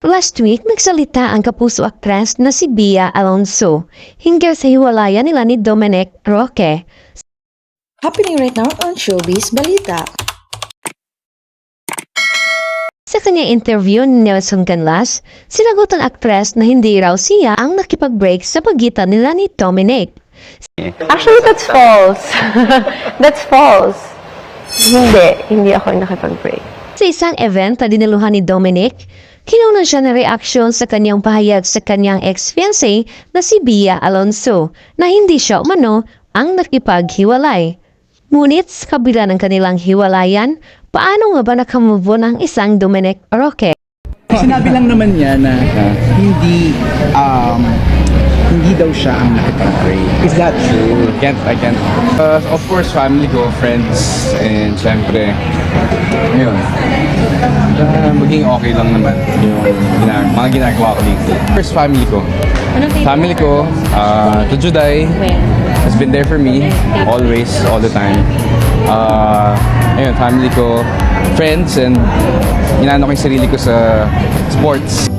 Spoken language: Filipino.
Last week, nagsalita ang kapuso actress na si Bia Alonso hinggil sa hiwalayan nila ni Dominic Roque. Happening right now on Showbiz Balita. Sa kanyang interview ni Nelson Canlas, sinagot ang actress na hindi raw siya ang nakipag-break sa pagitan nila ni Dominic. Actually, that's false. that's false. Hindi, hindi ako nakipag-break. Sa isang event na diniluhan ni Dominic, kinunan siya ng reaksyon sa kanyang pahayag sa kanyang ex-fiancé na si Bia Alonso na hindi siya umano ang nakipaghiwalay. Ngunit sa kabila ng kanilang hiwalayan, paano nga ba nakamove on ang isang Dominic Roque? Sinabi lang naman niya na hindi um, hindi daw siya ang nakipag-pray. Is that true? can't, I can't. Uh, of course, family ko, friends, and syempre, ayun, uh, maging okay lang naman yung gina- mga ginagawa ko dito. First, family ko. Family ko, uh, to Juday, has been there for me, always, all the time. Uh, ayun, family ko, friends, and inano ko yung sarili ko sa sports.